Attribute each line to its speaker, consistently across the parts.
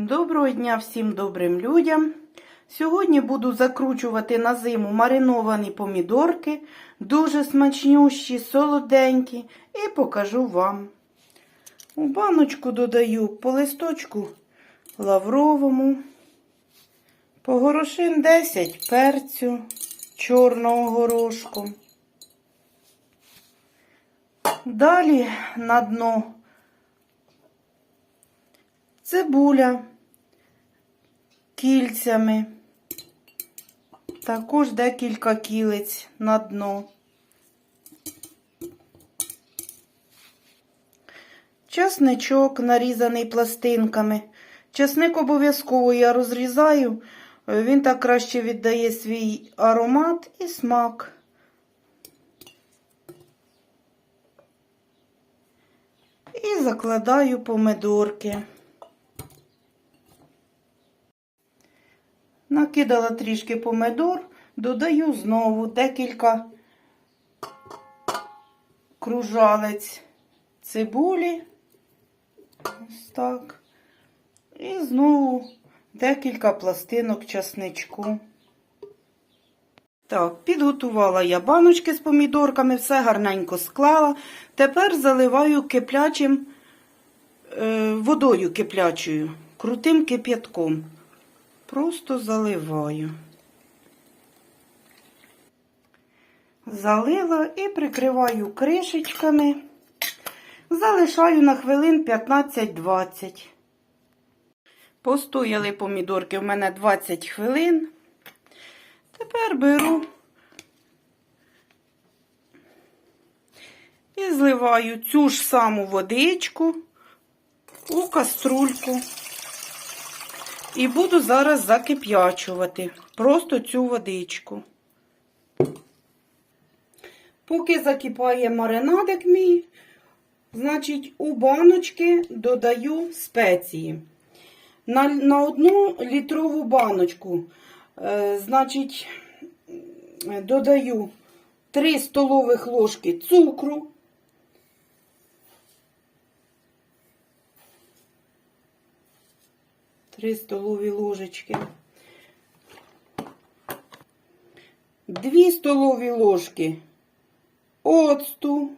Speaker 1: Доброго дня всім добрим людям. Сьогодні буду закручувати на зиму мариновані помідорки, дуже смачнющі, солоденькі, і покажу вам. У баночку додаю по листочку лавровому, по горошин 10 перцю чорного горошку. Далі на дно цибуля кільцями, також декілька кілець на дно. Часничок нарізаний пластинками. Часник обов'язково я розрізаю, він так краще віддає свій аромат і смак. І закладаю помидорки. Накидала трішки помидор, додаю знову декілька кружалець цибулі. Ось так. І знову декілька пластинок часничку. Так, підготувала я баночки з помідорками, все гарненько склала. Тепер заливаю киплячим е, водою киплячою, крутим кип'ятком. Просто заливаю. Залила і прикриваю кришечками. Залишаю на хвилин 15-20. Постояли помідорки в мене 20 хвилин. Тепер беру і зливаю цю ж саму водичку у каструльку. І буду зараз закип'ячувати просто цю водичку. Поки закипає маринадик мій, значить, у баночки додаю спеції. На, на одну літрову баночку, е, значить, додаю 3 столових ложки цукру. Три столові ложечки. Дві столові ложки оцту.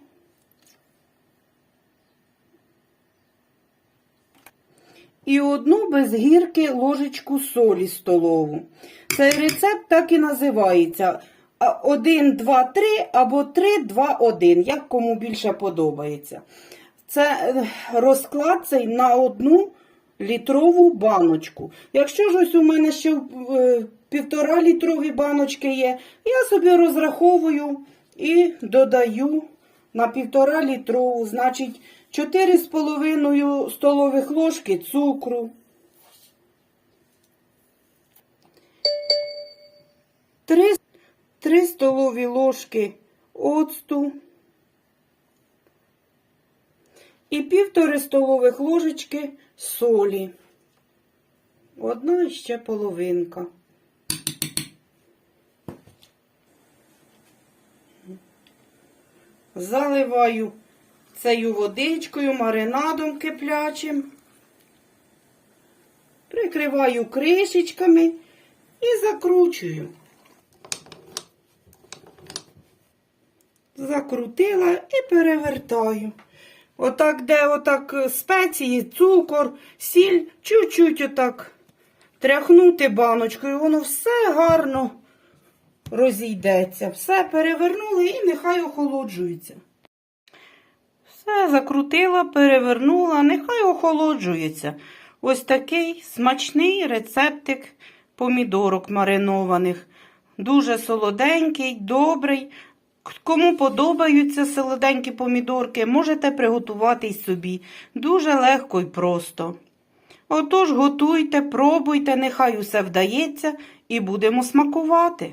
Speaker 1: І одну без гірки ложечку солі столову. Цей рецепт так і називається 1, 2, 3 або 3, 2, 1, як кому більше подобається. Це е, розклад цей на одну літрову баночку. Якщо ж ось у мене ще е, півтора літрові баночки є, я собі розраховую і додаю на півтора літрову, значить 4,5 столових ложки цукру. 3, 3 столові ложки оцту. І півтори столових ложечки солі. Одна і ще половинка. Заливаю цією водичкою, маринадом киплячим. Прикриваю кришечками і закручую. Закрутила і перевертаю. Отак, де отак спеції, цукор, сіль, чуть-чуть отак тряхнути баночкою, воно все гарно розійдеться. Все перевернули і нехай охолоджується. Все закрутила, перевернула, нехай охолоджується. Ось такий смачний рецептик помідорок маринованих. Дуже солоденький, добрий. Кому подобаються солоденькі помідорки, можете приготувати й собі. Дуже легко і просто. Отож, готуйте, пробуйте, нехай усе вдається, і будемо смакувати.